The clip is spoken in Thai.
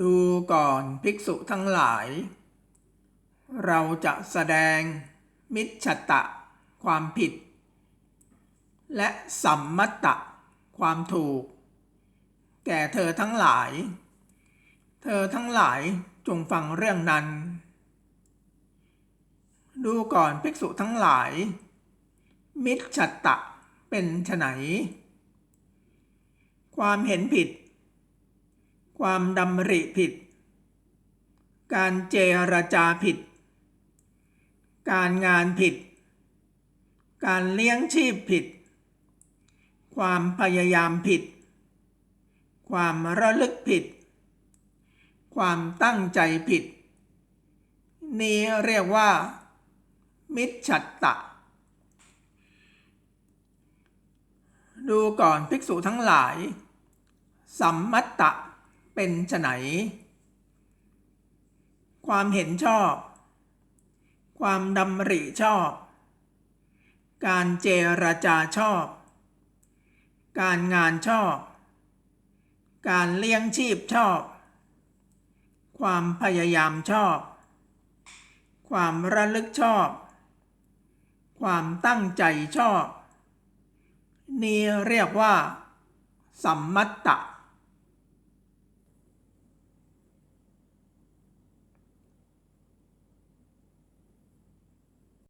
ดูก่อนภิกษุทั้งหลาย เราจะแสดงมิจฉตะ ความผิด และสัมมัตตะ ความถูก แก่เธอทั้งหลาย เธอทั้งหลายจงฟังเรื่องนั้น ดูก่อนภิกษุทั้งหลาย มิจฉตะเป็นไนความเห็นผิด ความดำริผิด การเจรจาผิด การงานผิด การเลี้ยงชีพผิด ความพยายามผิด ความระลึกผิด ความตั้งใจผิด นี้เรียกว่า มิจฉัตตะ ดูก่อนภิกษุทั้งหลาย สัมมัตตะ เป็นไนความเห็นชอบ ความดำริชอบ การเจรจาชอบ การงานชอบ การเลี้ยงชีพชอบ ความพยายามชอบ ความระลึกชอบ ความตั้งใจชอบ นี่เรียกว่า สัมมัตตะ